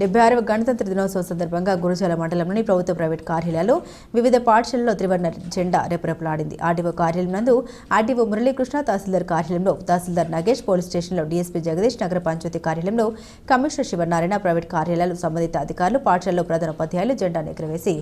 డెబ్బై ఆరవ గణతంత్ర దినోత్సవం సందర్భంగా గురుజాల మండలంలోని ప్రభుత్వ ప్రైవేట్ కార్యాలయాల్లో వివిధ పాఠశాలల్లో త్రివర్ణ జెండా రెపరెపలాడింది. ఆర్డీఓ కార్యాలయం నందు ఆర్డీఓ మురళీకృష్ణ తహసీల్దార్ కార్యాలయంలో తహసీల్దార్ నగేష్ పోలీస్ స్టేషన్లో డీఎస్పీ జగదీష్ నగర పంచాయతీ కార్యాలయంలో కమిషనర్ శివనారాయణ ప్రైవేట్ కార్యాలయాలు సంబంధిత అధికారులు పాఠశాలలో ప్రధాన ఉపాధ్యాయులు జెండాను ఎగురవేసి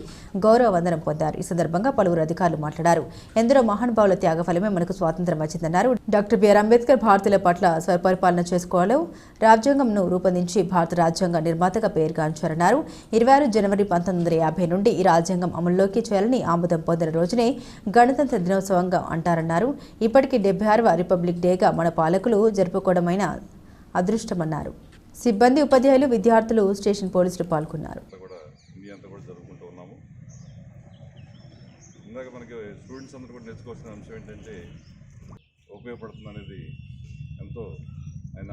గౌరవ వందనం పొందారు. ఈ సందర్భంగా పలువురు అధికారులు మాట్లాడారు. ఎందరో మహానుభావుల త్యాగఫలమే మనకు స్వాతంత్రం వచ్చిందన్నారు. డాక్టర్ బిఆర్ అంబేద్కర్ భారతీయుల పట్ల స్వపరిపాలన చేసుకోవాలో రాజ్యాంగంను రూపొందించి భారత రాజ్యాంగ నిర్మాత నిర్మాతగా పేరుగాంచారన్నారు ఇరవై ఆరు జనవరి పంతొమ్మిది వందల యాభై నుండి ఈ రాజ్యాంగం అమల్లోకి చేయాలని ఆమోదం పొందిన రోజునే గణతంత్ర దినోత్సవంగా అంటారన్నారు. ఇప్పటికీ డెబ్బై ఆరవ రిపబ్లిక్ డేగా మన పాలకులు జరుపుకోవడమైన అదృష్టమన్నారు. సిబ్బంది ఉపాధ్యాయులు విద్యార్థులు స్టేషన్ పోలీసులు పాల్గొన్నారు. ఇందాక మనకి స్టూడెంట్స్ అందరూ కూడా నేర్చుకోవాల్సిన అంశం ఏంటంటే ఉపయోగపడుతుంది అనేది ఎంతో ఆయన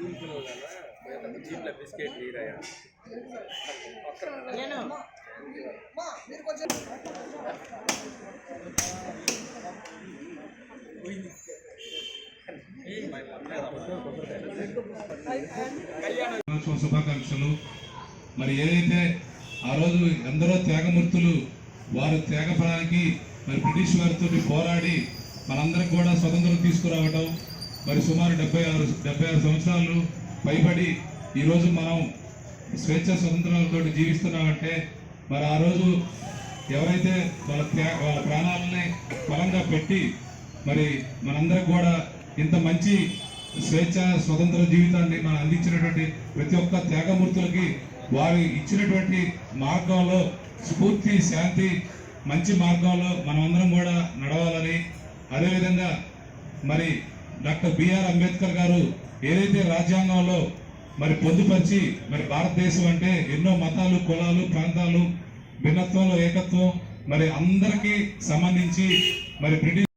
చేసిన శుభాకాంక్షలు. మరి ఏదైతే ఆ రోజు ఎందరో త్యాగమూర్తులు వారు త్యాగపడానికి మరి బ్రిటిష్ వారితో పోరాడి మనందరికి కూడా స్వతంత్రం తీసుకురావటం మరి సుమారు డెబ్బై ఆరు డెబ్బై ఆరు సంవత్సరాలు పైబడి ఈరోజు మనం స్వేచ్ఛ స్వతంత్రాలతో జీవిస్తున్నామంటే మరి ఆ రోజు ఎవరైతే వాళ్ళ త్యా వాళ్ళ ప్రాణాలని బలంగా పెట్టి మరి మనందరికి కూడా ఇంత మంచి స్వేచ్ఛ స్వతంత్ర జీవితాన్ని మనం అందించినటువంటి ప్రతి ఒక్క త్యాగమూర్తులకి వారు ఇచ్చినటువంటి మార్గంలో స్ఫూర్తి శాంతి మంచి మార్గంలో మనమందరం కూడా నడవాలని అదేవిధంగా మరి డాక్టర్ బిఆర్ అంబేద్కర్ గారు ఏదైతే రాజ్యాంగంలో మరి పొందుపరిచి మరి భారతదేశం అంటే ఎన్నో మతాలు కులాలు ప్రాంతాలు భిన్నత్వంలో ఏకత్వం మరి అందరికీ సంబంధించి మరి బ్రిటిష్